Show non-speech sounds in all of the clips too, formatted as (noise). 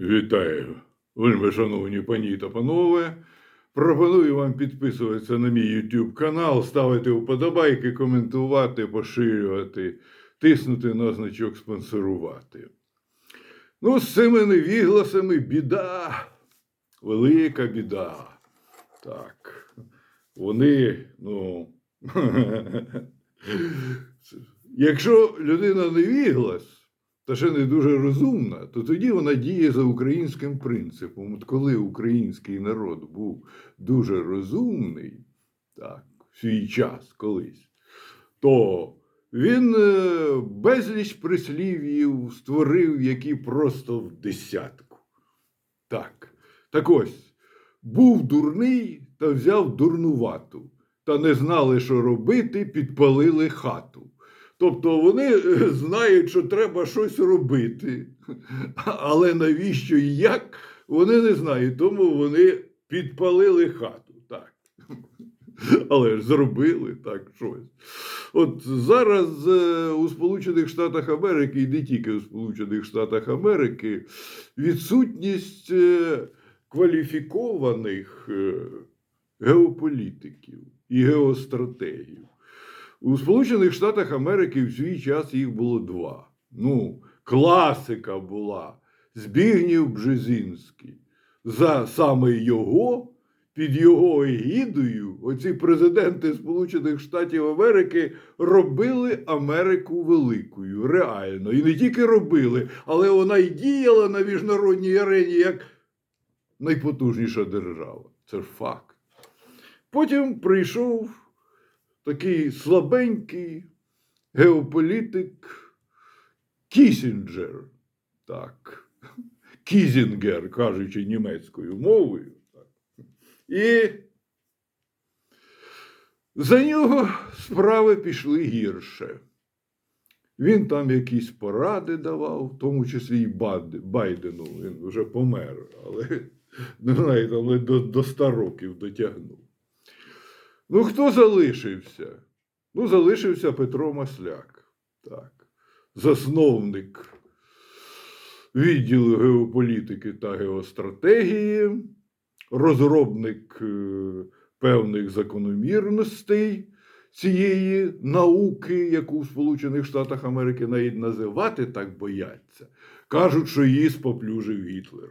Вітаю, вельми шановні пані та панове. Пропоную вам підписуватися на мій YouTube канал, ставити вподобайки, коментувати, поширювати, тиснути на значок спонсорувати. Ну, з цими невігласами біда, велика біда. Так. Вони, ну. (laughs) Якщо людина невіглас, та ще не дуже розумна, то тоді вона діє за українським принципом. От коли український народ був дуже розумний, так, в свій час колись, то він е, безліч прислів'їв створив, які просто в десятку. Так. Так ось, був дурний та взяв дурнувату, та не знали, що робити, підпалили хату. Тобто вони е, знають, що треба щось робити, але навіщо і як, вони не знають, тому вони підпалили хату. Так. Але ж зробили так щось. От зараз е, у Сполучених Штатах Америки, і не тільки у Сполучених Штатах Америки, відсутність е, кваліфікованих геополітиків і геостратегів. У Сполучених Штатах Америки в свій час їх було два. Ну, класика була Збігнів Бжезінський. За саме його, під його егідою, оці президенти Сполучених Штатів Америки робили Америку великою, реально. І не тільки робили, але вона й діяла на міжнародній арені як найпотужніша держава. Це ж факт. Потім прийшов такий слабенький геополітик Кісінджер. Так. Кізінгер, кажучи німецькою мовою. І за нього справи пішли гірше. Він там якісь поради давав, в тому числі і Байдену. Він вже помер, але (laughs) не знаю, там до, до 100 років дотягнув. Ну, хто залишився? Ну, залишився Петро Масляк, так, засновник відділу геополітики та геостратегії, розробник е, певних закономірностей цієї науки, яку в Сполучених Штатах Америки навіть називати так бояться. Кажуть, що її споплюжив Гітлер.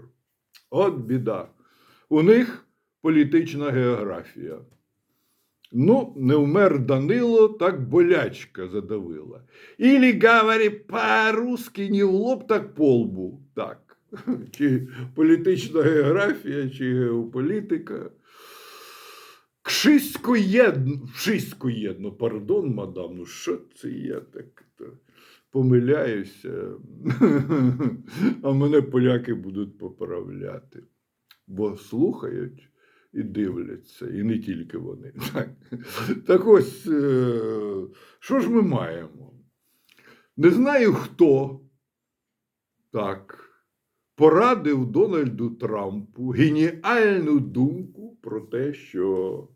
От біда. У них політична географія. Ну, не вмер Данило, так болячка задавила. Ілі говори по-русски не в лоб, так по лбу. Так. (laughs) Чи політична географія, чи геополітика. Кшисько єдно, вшисько єдно, пардон, мадам, ну що це я так помиляюся, (laughs) а мене поляки будуть поправляти, бо слухають і дивляться, і не тільки вони. (laughs) Так, так ось, е, що ж ми маємо? Не знаю хто так порадив Дональду Трампу геніальну думку про те, що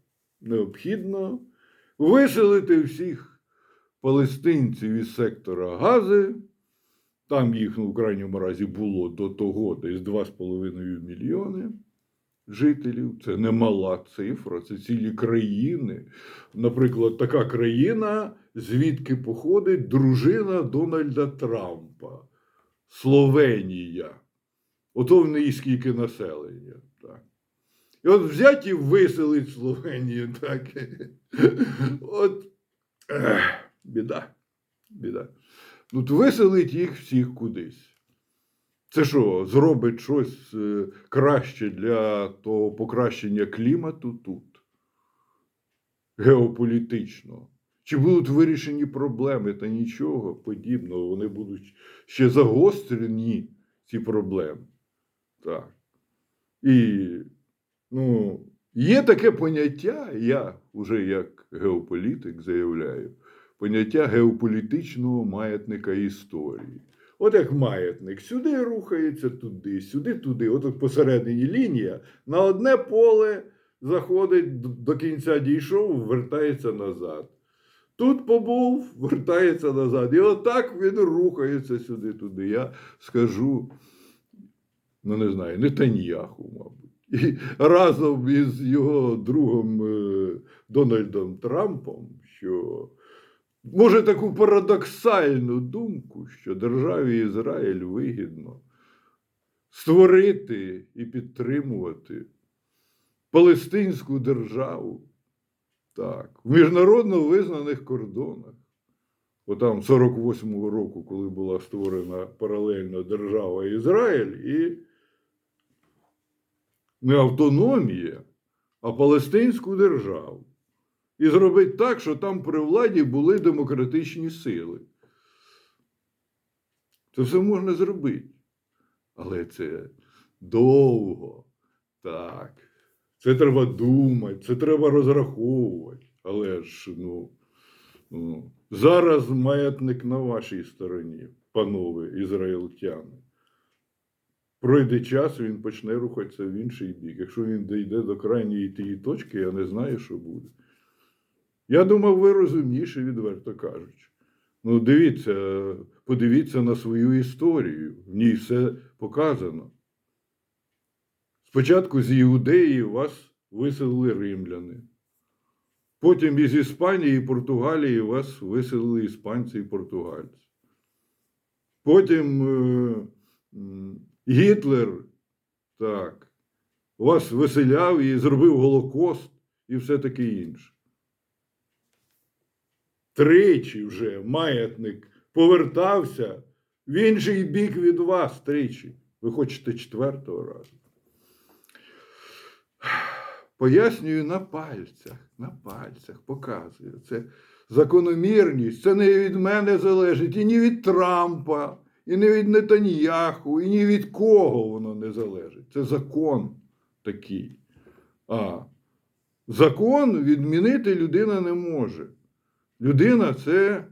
необхідно виселити всіх палестинців із сектора Гази. Там їх ну, в крайньому разі було до того десь 2,5 мільйони жителів. Це немала цифра, це цілі країни. Наприклад, така країна, звідки походить дружина Дональда Трампа, Словенія. Ото в неї скільки населення. Так. І от взять і виселить Словенію. Так. От ех, біда. Біда. Тут виселить їх всіх кудись. Це що, зробить щось е, краще для того покращення клімату тут? Геополітично? Чи будуть вирішені проблеми та нічого подібного? Вони будуть ще загострені, ці проблеми. Так. І ну, є таке поняття, я вже як геополітик заявляю, поняття геополітичного маятника історії. От як маятник сюди рухається, туди, сюди, туди. От посередині лінія на одне поле заходить до кінця дійшов, вертається назад. Тут побув, вертається назад. І отак він рухається сюди-туди. Я скажу ну не знаю, Нетаньяху, мабуть. І разом із його другом е, Дональдом Трампом, що може таку парадоксальну думку, що державі Ізраїль вигідно створити і підтримувати Палестинську державу. Так, в міжнародно визнаних кордонах. Отам 48-го року, коли була створена паралельно держава Ізраїль, і не автономія, а Палестинську державу. І зробити так, що там при владі були демократичні сили. Це все можна зробити. Але це довго. Так. Це треба думати, це треба розраховувати. Але ж, ну, ну зараз маятник на вашій стороні, панове ізраїльтяни. Пройде час, він почне рухатися в інший бік. Якщо він дійде до крайньої тієї точки, я не знаю, що буде. Я думав, ви розумніші, відверто кажучи. Ну, дивіться, подивіться на свою історію. В ній все показано. Спочатку з Іудеї вас виселили римляни. Потім із Іспанії і Португалії вас виселили іспанці і португальці. Потім е, Гітлер так, вас виселяв і зробив Голокост і все таке інше. Тричі вже маятник повертався в інший бік від вас тричі. Ви хочете четвертого разу. Пояснюю на пальцях, на пальцях показую. Це закономірність. Це не від мене залежить і не від Трампа, і не від Нетаньяху, і ні від кого воно не залежить. Це закон такий. А закон відмінити людина не може. Людина це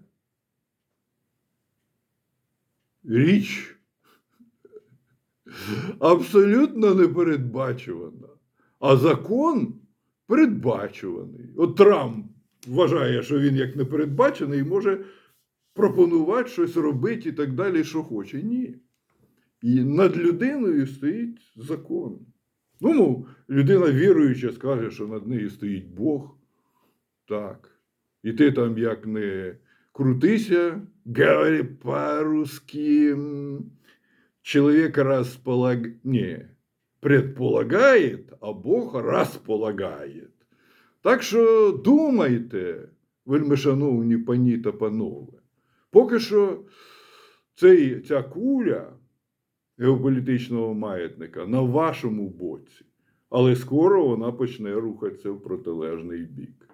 річ абсолютно непередбачувана. А закон передбачуваний. От Трамп вважає, що він як непередбачений може пропонувати щось робити і так далі, що хоче. Ні. І над людиною стоїть закон. Ну, людина віруюча скаже, що над нею стоїть Бог. Так. І ти там як не крутися, говори по-русски, м, человек располаг... Не, предполагает, а Бог располагает. Так що думайте, вельми шановні пані та панове. Поки що цей, ця куля геополітичного маятника на вашому боці, але скоро вона почне рухатися в протилежний бік.